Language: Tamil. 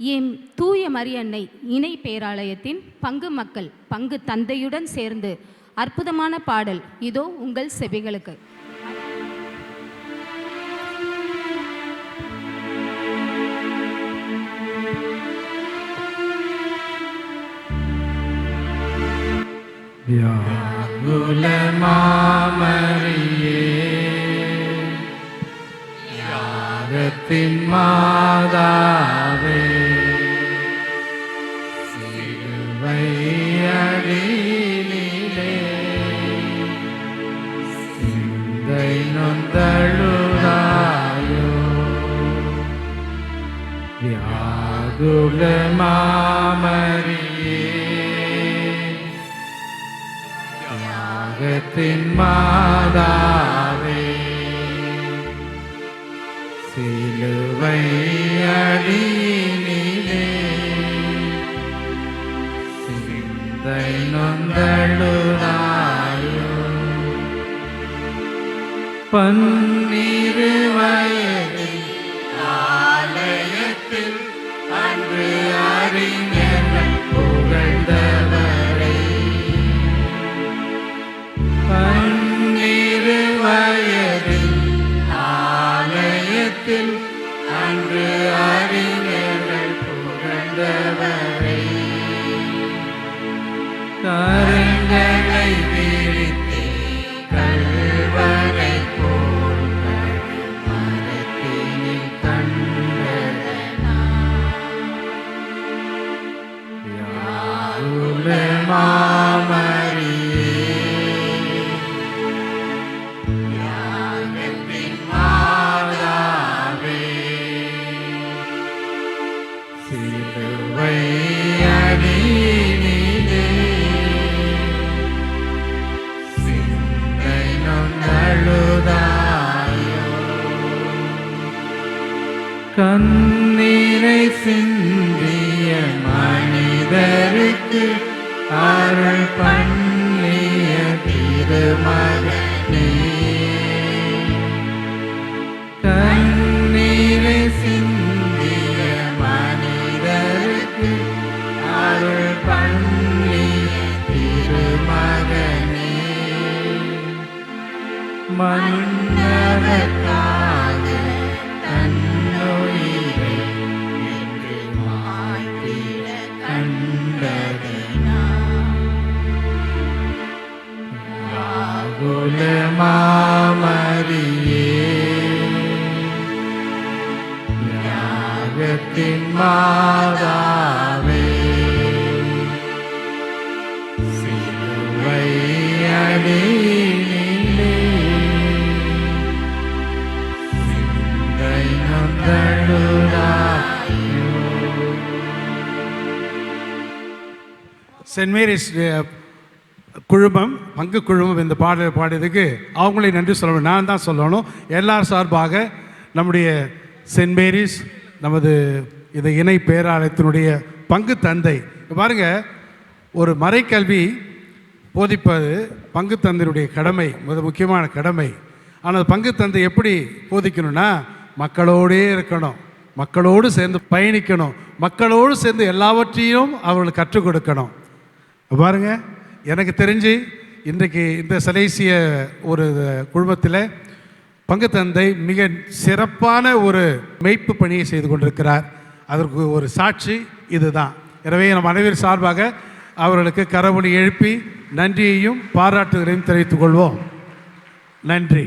எம் தூய மரியன்னை இணை பேராலயத்தின் பங்கு மக்கள் பங்கு தந்தையுடன் சேர்ந்து அற்புதமான பாடல் இதோ உங்கள் செவிகளுக்கு. யாகத்தின் மாதாவே சிந்தை நொந்தழுதாயோ வியாகுல மாமரியே யாகத்தின் மாதாவே சிலுவை அடியினிலே சிந்தை நொந்தழுதாயோ பன்னிரு வயதில் ஆலயத்தில் அன்று அறிஞர்கள் புகழ்ந்தவரை. பன்னிரு வயதில் ஆலயத்தில் அன்று அறிஞர்கள் புகழ்ந்தவரை. கருங்களை விரித்தே கண்ணீரை சிந்திய மனிதருக்கு அருள் பண்ணிய திருமகனே. கண்ணீரை சிந்திய மனிதருக்கு அருள் பண்ணிய திருமகனே. மன்னதற்காக ராகுல மாமரியே யாகத்தின் மாதாவே சிலுவை அடியினிலே குழுமம் பங்கு குழுமம் இந்த பாடல் பாடியதுக்கு அவங்களே நன்றி சொல்லணும் நான் தான் சொல்லணும். எல்லார் சார்பாக நம்முடைய சென்ட் மேரிஸ் நமது இந்த இணை பேராலயத்தினுடைய பங்கு தந்தை. பாருங்கள் பாருங்க ஒரு மறைக்கல்வி போதிப்பது பங்கு தந்தையுடைய கடமை மிக முக்கியமான கடமை. ஆனால் பங்கு தந்தை எப்படி போதிக்கணும்னா மக்களோடே இருக்கணும். மக்களோடு சேர்ந்து பயணிக்கணும். மக்களோடு சேர்ந்து எல்லாவற்றையும் அவர்களுக்கு கற்றுக் கொடுக்கணும். பாருங்கள் எனக்கு தெரிஞ்சு இன்றைக்கு இந்த சலேசிய ஒரு குழுமத்தில் பங்கு தந்தை மிக சிறப்பான ஒரு மெய்ப்பு பணியை செய்து கொண்டிருக்கிறார். அதற்கு ஒரு சாட்சி இதுதான். எனவே நம் அனைவர் சார்பாக அவர்களுக்கு கரவணி எழுப்பி நன்றியையும் பாராட்டுகளையும் தெரிவித்துக் கொள்வோம். நன்றி.